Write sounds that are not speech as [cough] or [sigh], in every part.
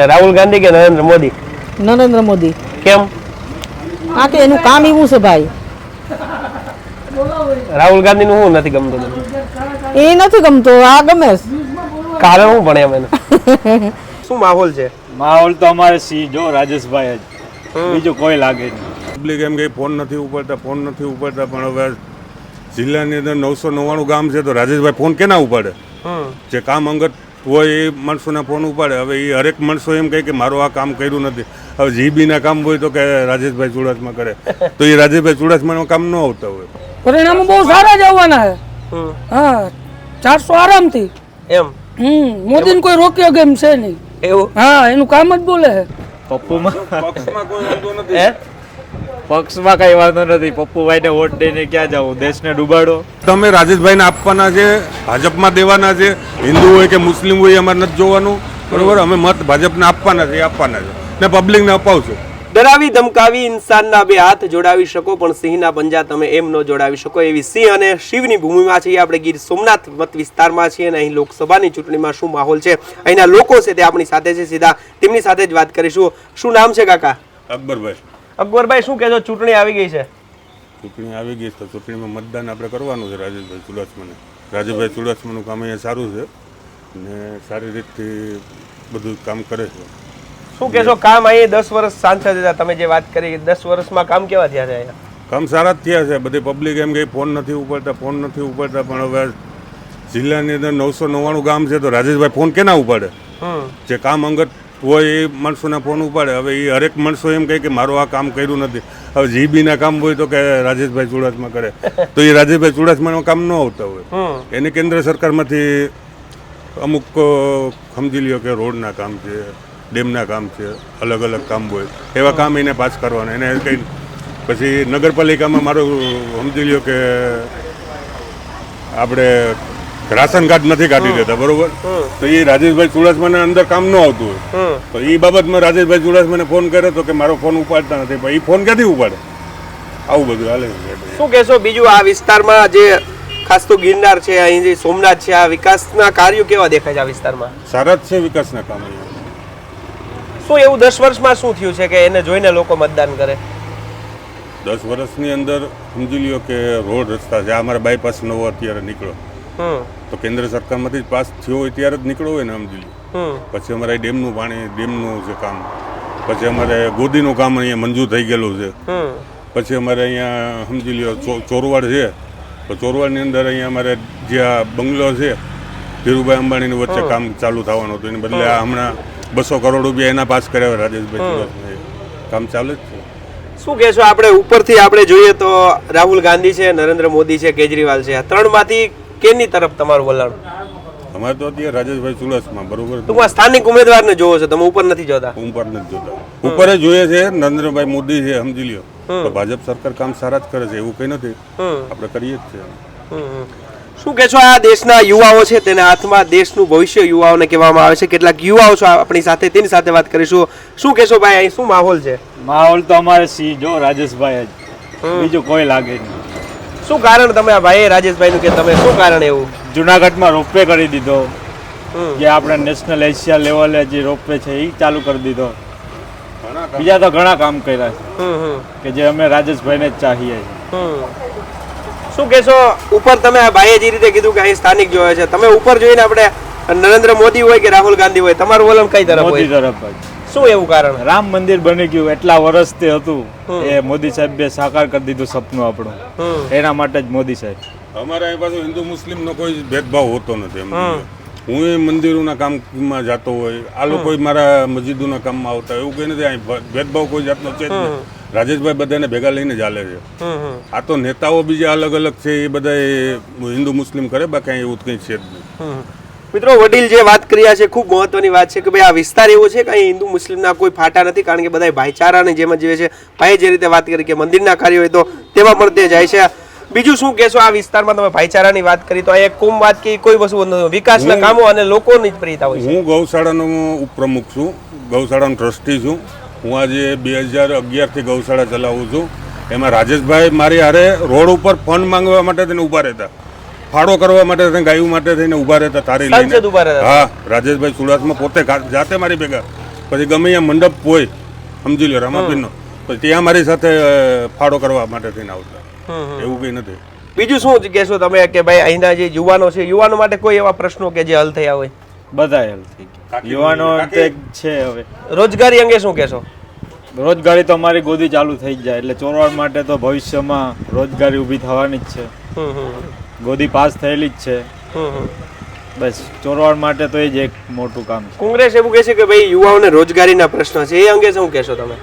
રાહુલ ગાંધી કે નરેન્દ્ર મોદી? નરેન્દ્ર મોદી. કેમ? આ કે એનું કામ એવું છે ભાઈ. રાહુલ ગાંધી નું શું નથી ગમતું? એ નથી ગમતો આ ગમે કારણ શું ભણે મને [laughs] શું માહોલ છે? માહોલ તો અમારે સી જો રાજેશભાઈ જ. બીજું કોઈ લાગે નહીં. પબ્લિક એમ કે ફોન નથી ઉપાડતા ફોન નથી ઉપાડતા પણ હવે જિલ્લાની અંદર નવસો નવ્વાણું ગામ છે તો રાજેશભાઈ ફોન કેના ઉપાડે? જે કામ અંગત હોય એ માણસોના ફોન ઉપાડે. હવે એ હરેક માણસો એમ કહે કે મારું આ કામ કર્યું નથી. હવે જીબીના કામ હોય તો કે રાજેશભાઈ ચુડાસમા કરે. તો એ રાજેશભાઈ ચુડાસમાનું કામ ન આવતા હોય. પરિણામો બહુ સારા જ આવવાના છે. હા ચારસો આરામથી. એમ? હમ મોદીને કોઈ રોક્યો ગેમ છે નહીં. એવું? હા એનું કામ જ બોલે છે. પપ્પુમાં? પક્ષમાં કોઈ વાંધો નથી. હે? પક્ષમાં કઈ વાંધો નથી. પપ્પુભાઈને વોટ દઈને ક્યાં જવું દેશને ડૂબાડો. તમે રાજેશભાઈને આપવાના છે ભાજપમાં દેવાના છે હિન્દુ હોય કે મુસ્લિમ હોય અમારે નથી જોવાનું. બરોબર? અમે મત ભાજપને આપવાના છે આપવાના છે. ને પબ્લિકને અપાવશું. ડરાવી ધમકાવી ઇન્સાનના બે હાથ જોડાવી શકો પણ સિંહના પંજા તમે એમ ન જોડાવી શકો એવી સિંહ અને શિવની ભૂમિમાં છીએ આપણે ગીર સોમનાથ મત વિસ્તારમાં છીએ અને અહીં લોકસભાની ચૂંટણીમાં શું માહોલ છે? અહીંના લોકો છે તે આપણી સાથે છે સીધા તેમની સાથે જ વાત કરીશું. શું નામ છે કાકા? અકબરભાઈ. અકબરભાઈ શું કહેજો ચૂંટણી આવી ગઈ છે. ચૂંટણી આવી ગઈ છે તો ચૂંટણીમાં મતદાન આપણે કરવાનું છે રાજેશભાઈ ચુડાસમાને. રાજેશભાઈ ચુડાસમાનું કામ અહીંયા સારું છે ને સારી રીતથી બધું કામ કરે છે. શું કહેશો કામ અહીં દસ વર્ષ સાંસદ હતા? તમે જે વાત કરી દસ વર્ષમાં કામ કેવા થયા છે અહીંયા? કામ સારા જ થયા છે. બધી પબ્લિક એમ કે ફોન નથી ઉપાડતા ફોન નથી ઉપાડતા પણ હવે જિલ્લાની અંદર નવસો નવ્વાણું ગામ છે તો રાજેશભાઈ ફોન કેના ઉપાડે? જે કામ અંગત હોય એ માણસોના ફોન ઉપાડે. હવે એ હરેક માણસો એમ કહે કે મારું આ કામ કર્યું નથી. હવે જીબીના કામ હોય તો કે રાજેશભાઈ ચુડાસમા કરે. તો એ રાજેશભાઈ ચુડાસમાનું કામ ન આવતા હોય. એને કેન્દ્ર સરકારમાંથી અમુક સમજી લ્યો કે રોડના કામ છે ડેમના કામ છે અલગ અલગ કામ હોય. એવા કામ એને પાસ કરવાના. એને કંઈ પછી નગરપાલિકામાં મારું સમજી લ્યો કે આપણે રાશન કાર્ડ નથી કાઢી દેતા બરોબર? તો એ રાજેશભાઈ ચુડાસમાને અંદર કામ ન આવતું હોય. તો એ બાબતમાં રાજેશભાઈ ચુડાસમાને ફોન કર્યો તો કે મારો ફોન ઉપાડતા નથી. પણ એ ફોન ક્યાંથી ઉપાડે? આવું બધું હાલે શું કહેશો? બીજું આ વિસ્તારમાં જે ખાસ તો ગિરનાર છે અહીં જે સોમનાથ છે આ વિકાસના કાર્યો કેવા દેખાય છે આ વિસ્તારમાં? સારા જ છે વિકાસના કામ શું એવું દસ વર્ષમાં શું થયું છે કે એને જોઈને લોકો મતદાન કરે? દસ વર્ષની અંદર સમજી લ્યો કે રોડ રસ્તા છે. આ અમારા બાયપાસ નવો અત્યારે નીકળ્યો. તો કેન્દ્ર સરકારમાંથી જ પાસ થયો હોય ત્યારે જ નીકળ્યો હોય ને સમજી પછી અમારે ડેમનું પાણી ડેમનું છે કામ. પછી અમારે ગોદીનું કામ અહીંયા મંજૂર થઈ ગયેલું છે. પછી અમારે અહીંયા સમજી લ્યો ચોરવાડ છે. તો ચોરવાડની અંદર અહીંયા અમારે જે આ બંગલો છે ધીરુભાઈ અંબાણીની વચ્ચે કામ ચાલુ થવાનું હતું. એને બદલે આ હમણાં બસો કરોડ રૂપિયા એના પાસ કર્યા રાજેશભાઈ કામ ચાલે જ છે. શું કહેશો આપણે ઉપરથી આપણે જોઈએ તો રાહુલ ગાંધી છે નરેન્દ્ર મોદી છે કેજરીવાલ છે. આ ત્રણમાંથી કેની તરફ તમારું વલણ? અમારે તો અત્યારે રાજેશભાઈ ચુડાસમા બરોબર? ટૂંકમાં સ્થાનિક ઉમેદવારને જોવો છો તમે ઉપર નથી જોતા? ઉપર નથી જોતા. ઉપર જ જોઈએ છે નરેન્દ્રભાઈ મોદી છે સમજી લ્યો. તો ભાજપ સરકાર કામ સારા જ કરે છે એવું કઈ નથી. આપણે કરીએ જ છે. શું કહેશો આ દેશના યુવાઓ છે? તેના હાથમાં દેશનું ભવિષ્ય યુવાઓને કહેવામાં આવે છે. કેટલાક યુવાઓ છો આપણી સાથે તેની સાથે વાત કરીશું. શું કહેશો ભાઈ અહીં શું માહોલ છે? માહોલ તો અમારે સી જો રાજેશભાઈ જ. બીજું કોઈ લાગે નહીં. શું કારણ તમે આ ભાઈ રાજેશભાઈનું કે તમે શું કારણ એવું? જુનાગઢમાં રોપવે કરી દીધો. જે આપણે નેશનલ એશિયા લેવલે જે રોપવે છે એ ચાલુ કરી દીધો. બીજા તો ઘણા કામ કર્યા છે. કે જે અમે રાજેશભાઈને જ ચાહીએ છીએ. શું કહેશો? ઉપર તમે આ ભાઈએ જે રીતે કીધું કે અહીં સ્થાનિક જોયે છે તમે ઉપર જોઈને આપણે નરેન્દ્ર મોદી હોય કે રાહુલ ગાંધી હોય તમારું વલણ કઈ તરફ મોદી તરફ શું એવું કારણ? રામ મંદિર બની ગયું એટલા વર્ષથી હતું. એ મોદી સાહેબે સાકાર કરી દીધું સપનું આપણું. એના માટે જ મોદી સાહેબ. અમારા એ પાછું હિન્દુ મુસ્લિમનો કોઈ ભેદભાવ હોતો નથી એમ હું એ મંદિરોના કામમાં જતો હોય આ લોકો મારા મસ્જિદોના કામમાં આવતા હોય એવું કઈ નથી. અહીં ભેદભાવ કોઈ જાતનો છે રાજેશભાઈ બધાને ભેગા લઈને ચાલે છે. આ તો નેતાઓ બીજા અલગ અલગ છે એ બધા હિન્દુ મુસ્લિમ કરે બાકી એવું કંઈ છે જ નહીં. મિત્રો વડીલ જે વાત કર્યા છે ખૂબ મહત્વની વાત છે કે ભાઈ આ વિસ્તાર એવો છે કે અહીં હિન્દુ મુસ્લિમના કોઈ ફાટા નથી કારણ કે બધા ભાઈચારાની જેમ જીવે છે. ભાઈ જે રીતે વાત કરી કે મંદિરના કાર્ય હોય તો તેમાં પણ તે જાય છે. બીજું શું કહેશો આ વિસ્તારમાં તમે ભાઈચારાની વાત કરી તો એક કોમ વાત કે કોઈ વસ્તુ નથી. વિકાસના કામો અને લોકોની જ પ્રિયતા હોય હું ગૌશાળાનો ઉપપ્રમુખ છું ગૌશાળાનો ટ્રસ્ટી છું. હું આજે બે હજાર અગિયારથી ગૌશાળા ચલાવું છું. એમાં રાજેશભાઈ મારી હારે રોડ ઉપર ફંડ માંગવા માટે તેને ઊભા રહેતા. ફાળો કરવા માટે થઈને ગાયું માટે થઈને ઊભા રહેતા તારી સાંસદ ઊભા લઈને રહેતા. હા રાજેશભાઈ ચુડાસમા પોતે જાતે મારી ભેગા. પછી ગમે ત્યાં મંડપ હોય સમજી લો રામાપીરનો પછી ત્યાં મારી સાથે અ, ફાળો કરવા માટે થઈને આવતા. એવું કંઈ નથી. બીજું શું કહેશો તમે કે ભાઈ અહીંના જે યુવાનો છે યુવાનો માટે કોઈ એવા પ્રશ્નો કે જે હલ થયા હોય? બધા હેલ્પ થઈ ગયા. યુવાનો છે હવે. રોજગારી અંગે શું કહેશો? રોજગારી તો અમારી ગોદી ચાલુ થઈ જ જાય એટલે ચોરવાડ માટે તો ભવિષ્યમાં રોજગારી ઊભી થવાની જ છે. હમ હમ. ગોદી પાસ થયેલી જ છે. બસ ચોરવાડ માટે તો એ જ એક મોટું કામ છે. કોંગ્રેસ એવું કહે છે કે ભાઈ યુવાઓને રોજગારીના પ્રશ્ન છે. એ અંગે શું કહેશો તમે?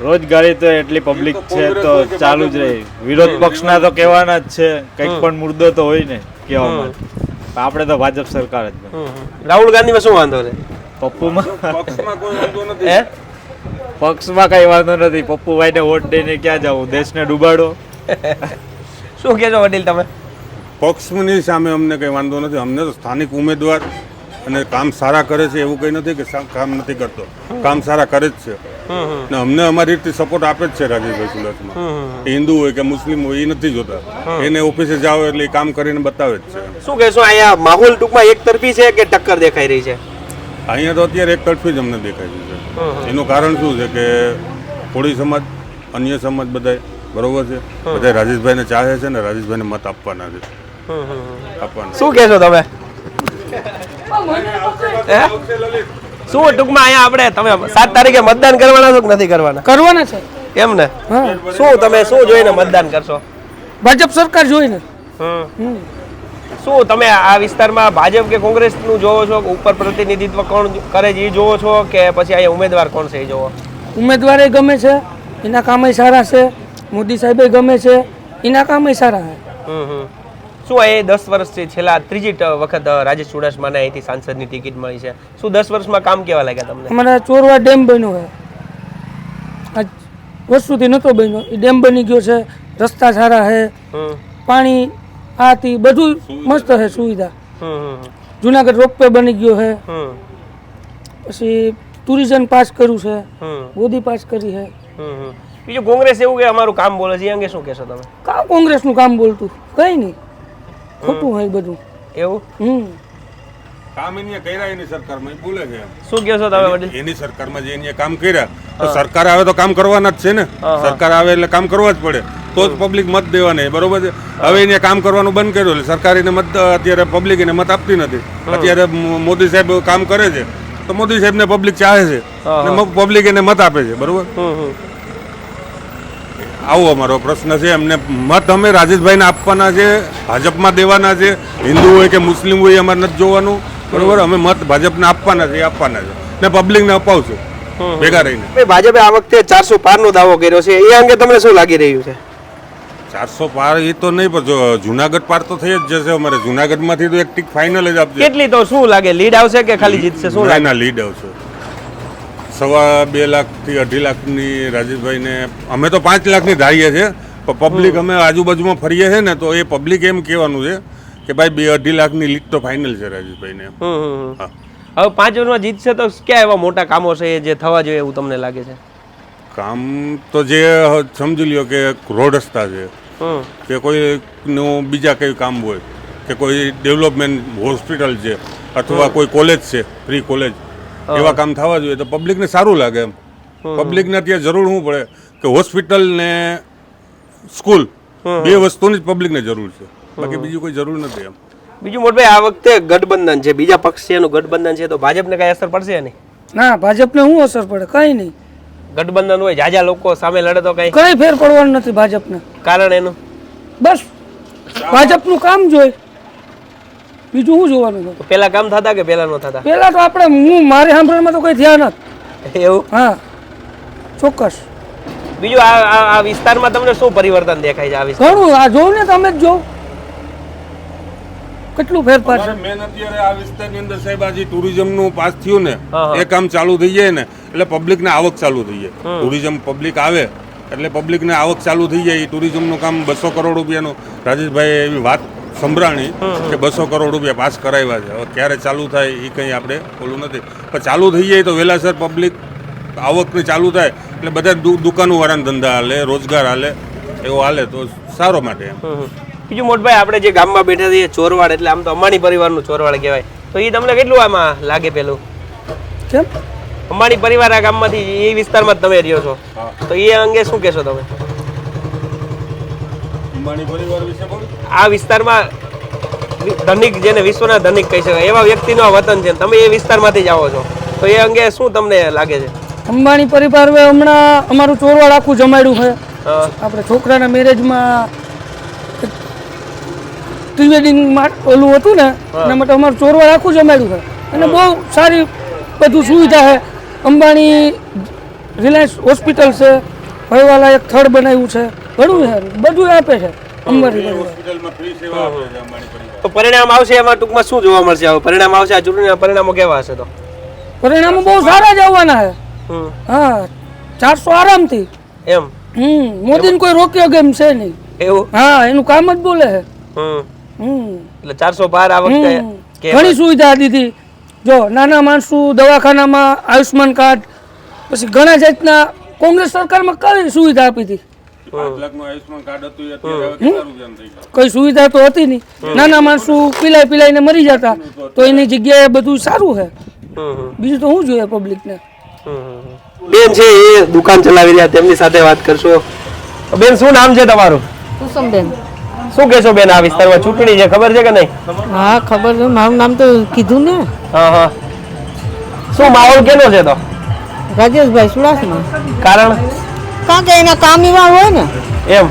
રોજગારી તો એટલી પબ્લિક છે તો ચાલુ જ રહી. વિરોધ પક્ષના તો કહેવાના જ છે. કંઈક પણ મુદ્દો તો હોય ને કહેવા માટે. આપણે તો ભાજપ સરકાર જ. રાહુલ ગાંધીમાં શું વાંધો છે? પપ્પુમાં? પક્ષમાં કઈ વાંધો નથી. હે? પક્ષમાં કઈ વાંધો નથી. પપ્પુભાઈને વોટ દઈને ક્યાં જવું દેશને ડૂબાડો. શું કહેશો વડીલ તમે? પક્ષની સામે અમને કંઈ વાંધો નથી. અમને તો સ્થાનિક ઉમેદવાર અને કામ સારા કરે છે એવું કંઈ નથી કે કામ નથી કરતો. કામ સારા કરે જ છે. ને અમને અમારી રીતે સપોર્ટ આપે જ છે રાજેશભાઈ સુરતમાં. હિન્દુ હોય કે મુસ્લિમ હોય એ નથી જોતા. એને ઓફિસે જાઓ એટલે એ કામ કરીને બતાવે જ છે. શું કહેશો અહીંયા માહોલ ટૂંકમાં એક તરફી છે કે ટક્કર દેખાઈ રહી છે? અહીંયા તો અત્યારે એક તરફી જ અમને દેખાય છે. એનું કારણ શું છે કે કોળી સમાજ અન્ય સમાજ બધાય બરોબર છે? બધા રાજેશભાઈને ચાહે છે ને રાજેશભાઈને મત આપવાના છે. આપવાના શું કહેશો તમે? શું ટૂંકમાં અહીંયા આપણે તમે સાત તારીખે મતદાન કરવાના છો કે નથી કરવાના? કરવાના છે. એમ ને? શું તમે શું જોઈને મતદાન કરશો? ભાજપ સરકાર જોઈને. શું તમે આ વિસ્તારમાં ભાજપ કે કોંગ્રેસનું જોવો છો? ઉપર પ્રતિનિધિત્વ કોણ કરે છે એ જોવો છો કે પછી અહીંયા ઉમેદવાર કોણ છે એ જોવો? ઉમેદવારે ગમે છે એના કામે સારા છે. મોદી સાહેબે ગમે છે એના કામે સારા હે. શું એ દસ વર્ષથી છેલ્લા ત્રીજી વખત રાજેશ ચુડાસમાને અહીંથી સાંસદની ટિકિટ મળી છે. શું દસ વર્ષમાં કામ કેવા લાગ્યા તમને? અમારા ચોરવા ડેમ બન્યો છે આજ વર્ષોથી નહોતો બન્યો એ ડેમ બની ગયો છે રસ્તા સારા છે પાણી આ તે બધું મસ્ત છે સુવિધા. જુનાગઢ રોપવે બની ગયો છે પછી ટુરિઝમ પાસ કર્યું છે. ગોદી પાસ કરી છે હમ હમ. બીજું કોંગ્રેસ એવું કે અમારું કામ બોલે છે એ અંગે શું કહેશો તમે? કા કોંગ્રેસનું કામ બોલતું? કઈ નહીં. ખોટું હોય બધું. એવું? હમ. કામ એની કર્યા એની સરકારમાં બોલે છે શું કહેશો તમે વડીલ? એની સરકારમાં જે એની કામ કર્યા તો સરકાર આવે તો કામ કરવાના જ છે ને. સરકાર આવે એટલે કામ કરવા જ પડે. તો જ પબ્લિક મત દેવાને બરોબર છે? હવે એને કામ કરવાનું બંધ કર્યું એટલે સરકાર એને મત અત્યારે પબ્લિક એને મત આપતી નથી. અત્યારે મોદી સાહેબ કામ કરે છે તો મોદી સાહેબને પબ્લિક ચાહે છે. અને પબ્લિક એને મત આપે છે બરોબર? આવો અમારો પ્રશ્ન છે. એમને મત અમે રાજેશભાઈને આપવાના છે ભાજપમાં દેવાના છે. હિન્દુ હોય કે મુસ્લિમ હોય અમારે નથી જોવાનું. બરોબર? અમે મત ભાજપને આપવાના છે એ આપવાના છે. ને પબ્લિકને અપાવશું ભેગા રહીને. ભાઈ ભાજપે આ વખતે ચારસો પાર નો દાવો કર્યો છે. એ અંગે તમને શું લાગી રહ્યું છે? ચારસો પાર એ તો નહીં પણ જો જુનાગઢ પાર તો થઈ જ જશે અમારે. જુનાગઢમાંથી તો એક ટીક ફાઇનલ જ આપશે કેટલી તો શું લાગે? લીડ આવશે કે ખાલી જીતશે? શું લાગે? ના લીડ આવશે. સવા બે લાખથી અઢી લાખની રાજેશભાઈને અમે તો પાંચ લાખની ધારીએ છીએ પણ પબ્લિક અમે આજુબાજુમાં ફરીએ છીએ ને તો એ પબ્લિક એમ કહેવાનું છે કે ભાઈ બે અઢી લાખની લીટ તો ફાઇનલ છે રાજેશભાઈને. હવે પાંચ વર્ષમાં જીતશે તો ક્યાં એવા મોટા કામો છે જે થવા જોઈએ એવું તમને લાગે છે? કામ તો જે સમજી લ્યો કે રોડ રસ્તા છે કે કોઈનું બીજા કઈ કામ હોય કે કોઈ ડેવલપમેન્ટ હોસ્પિટલ છે અથવા કોઈ કોલેજ છે ફ્રી કોલેજ એવા કામ થવા જોઈએ તો પબ્લિકને સારું લાગે એમ. પબ્લિકને અત્યારે જરૂર શું પડે? કે હોસ્પિટલ ને સ્કૂલ બે વસ્તુની જ પબ્લિકને જરૂર છે. બાકી બીજી કોઈ જરૂર નથી એમ. બીજું મોટભાઈ આ વખતે ગઠબંધન છે બીજા પક્ષ છે એનું ગઠબંધન છે તો ભાજપને કઈ અસર પડશે નહીં ના ભાજપને શું અસર પડે? કઈ નહીં. ગઠબંધન હોય જાજા લોકો સામે લડે તો કઈ? કઈ ફેર પડવાનું નથી ભાજપને. કારણ એનું? બસ. ભાજપનું કામ જોઈ બીજું શું જોવાનું પેલા કામ થતા કે પેલા નો થતા? પેલા તો આપણે હું મારી સાંભળવામાં તો કોઈ ધ્યાન જ એવું? હા. ચોક્કસ. બીજું આ આ- વિસ્તારમાં તમને શું પરિવર્તન દેખાય છે આ વિસ્તાર ઘણું. આ જોઉં ને તમે જ જોવ કેટલું ફેરફાર છે? મેન અત્યારે આ વિસ્તારની અંદર સાહેબ આજે ટુરિઝમનું પાસ થયું ને. એ કામ ચાલુ થઈ જાય ને એટલે પબ્લિક ને આવક ચાલુ થઈ જાય. ટુરિઝમ પબ્લિક આવે એટલે પબ્લિક ને આવક ચાલુ થઈ જાય. ટુરિઝમ ટુરિઝમનું કામ બસો કરોડ રૂપિયાનું. રાજેશભાઈ એવી વાત સંભળાણી કે બસો કરોડ રૂપિયા પાસ કરાવ્યા છે. હવે ક્યારે ચાલુ થાય એ કંઈ આપણે ઓલું નથી. પણ ચાલુ થઈ જાય તો વહેલાસર પબ્લિક આવકની ચાલુ થાય એટલે બધા દુ- દુકાનો વાળાના ધંધા હાલે રોજગાર હાલે એવો હાલે તો સારો માટે એમ. બીજું મોટભાઈ આપણે જે ગામમાં બેઠા છીએ ચોરવાડ એટલે આમ તો અંબાણી પરિવારનું ચોરવાડ કહેવાય. તો એ તમને કેટલું આમાં લાગે પેલું? કેમ? અમારી પરિવાર આ ગામમાંથી એ વિસ્તારમાં જ તમે રહ્યો છો. તો એ અંગે શું કહેશો તમે અંબાણી પરિવાર વિશે બોલ આ વિસ્તારમાં ધનિક જેને વિશ્વના ધનિક કહી શકાય એવા વ્યક્તિનો આ વતન છે. તમે એ વિસ્તારમાંથી જ આવો છો. તો એ અંગે શું તમને લાગે છે? અંબાણી પરિવાર હમણાં અમારું ચોરવાડ આખું જમાડ્યું છે. આપણે છોકરાના મેરેજમાં પ્રિવેડિંગ ઓલું હતું ને એના માટે અમારું ચોરવાડ આખું જમાડ્યું છે. અને બહુ સારી બધું સુવિધા છે. અંબાણી રિલાયન્સ હોસ્પિટલ છે. ફરવાલા એક થડ બનાવ્યું છે. ઘણું સારું બધું આપે છે. તો પરિણામ આવશે એમાં ટૂંકમાં શું જોવા મળશે હવે? પરિણામ આવશે આ ચૂંટણીના પરિણામો કેવા હશે તો? પરિણામો બહુ સારા જ આવવાના છે. હા ચારસો આરામથી. એમ? હમ મોદીને કોઈ રોક્યો કેમ છે નહીં? એવું? હા એનું કામ જ બોલે છે. હમ. હમ. એટલે ચારસો બાર આ વખતે ઘણી સુવિધા દીધી. જો નાના માણસો દવાખાનામાં આયુષ્માન કાર્ડ પછી ઘણા જાતના કોંગ્રેસ સરકારમાં કઈ સુવિધા આપી હતી? કઈ સુવિધા તો હતી નહીં. નાના માણસો પીલાઈ પીલાઈને મરી જતા. તો એની જગ્યાએ બધું સારું છે બીજું તો શું જોઈએ પબ્લિકને. બેન છે એ દુકાન ચલાવી રહ્યા તેમની સાથે વાત કરશો. બેન શું નામ છે તમારું? કુસુમબેન. શું કહેશો બેન આ વિસ્તારમાં ચૂંટણી છે ખબર છે કે નહીં? હા ખબર છે. મારું નામ તો કીધું ને. હા હા. શું માહોલ કેનો છે તો? રાજેશભાઈ સુડાસમાં કારણ? કારણ કે એના કામ એવા હોય ને. એમ?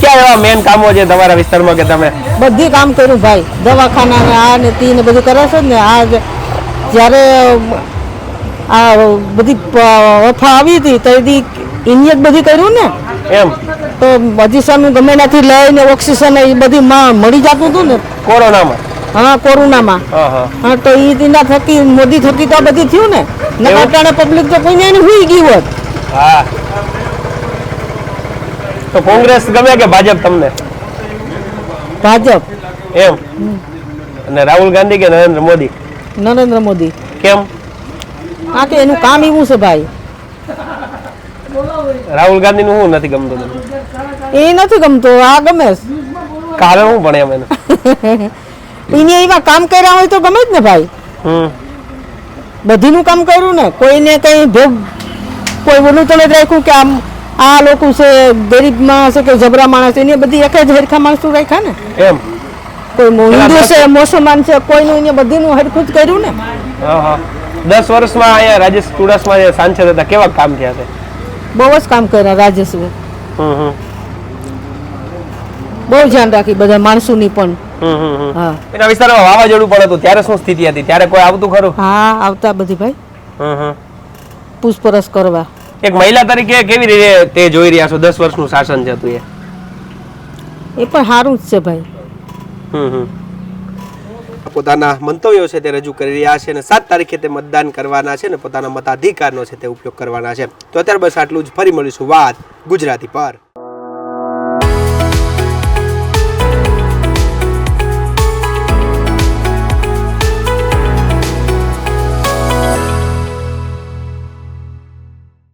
ક્યાં એવા મેન કામો છે તમારા વિસ્તારમાં કે તમે? બધી કામ કર્યું ભાઈ. દવાખાના ને આ ને તી ને બધું કરે છે ને આ જ- જ્યારે આ બધી ઓફા આવી હતી તો એથી એને જ બધી કર્યું ને. એમ? તો બધી સામે ગમે ત્યાંથી લઈને ઓક્સિજન એ બધી મળી જતું હતું ને. કોરોનામાં? હા કોરોનામાં. હા હા. હા તો એ દિના થકી મોદી થકી તો બધી થયું ને. નકર ટાણે પબ્લિક તો કોઈ નહીં હુઈ ગયું હોત. હા. તો કોંગ્રેસ ગમે કે ભાજપ તમને? ભાજપ. એમ? અને રાહુલ ગાંધી કે નરેન્દ્ર મોદી? નરેન્દ્ર મોદી. કેમ? આ કે એનું કામ એવું છે ભાઈ. રાહુલ ગાંધી નું શું નથી ગમતું એ નથી ગમતો આ ગમે કારણ શું ભણે એમ એને એવા કામ કર્યા હોય તો ગમે જ ને ભાઈ. બધીનું કામ કર્યું ને કોઈને કઈ ભેગ કોઈ ઓલું તો નથી રાખ્યું કે આમ આ લોકો છે ગરીબ માણસ છે કે જબરા માણસ છે એને બધી એક જ હરખા માણસો રાખ્યા ને. એમ? કોઈ હિન્દુ છે મુસલમાન છે કોઈનું એને બધીનું હરખું જ કર્યું ને. હા હા. દસ વર્ષમાં અહીંયા રાજેશ ચુડાસમા જે સાંસદ હતા કેવા કામ થયા છે? બહુ જ કામ કર્યા રાજેશ બહુ ધ્યાન રાખી બધા માણસોની પણ. હા. એના વિસ્તારમાં વાવાઝોડું પડે હતું ત્યારે શું સ્થિતિ હતી? ત્યારે કોઈ આવતું ખરું? હા આવતા બધી ભાઈ. હમ હમ. પૂછપરછ કરવા. એક મહિલા તરીકે કેવી રીતે તે જોઈ રહ્યા છો? દસ વર્ષનું શાસન છે તું એ. એ પણ સારું જ છે ભાઈ. પોતાના મંતવ્યો છે તે રજૂ કરી રહ્યા છે અને સાત તારીખે તે મતદાન કરવાના છે ને પોતાના મતાધિકારનો છે તે ઉપયોગ કરવાના છે. તો અત્યારે બસ આટલું જ. ફરી મળીશું. વાત ગુજરાતી પર.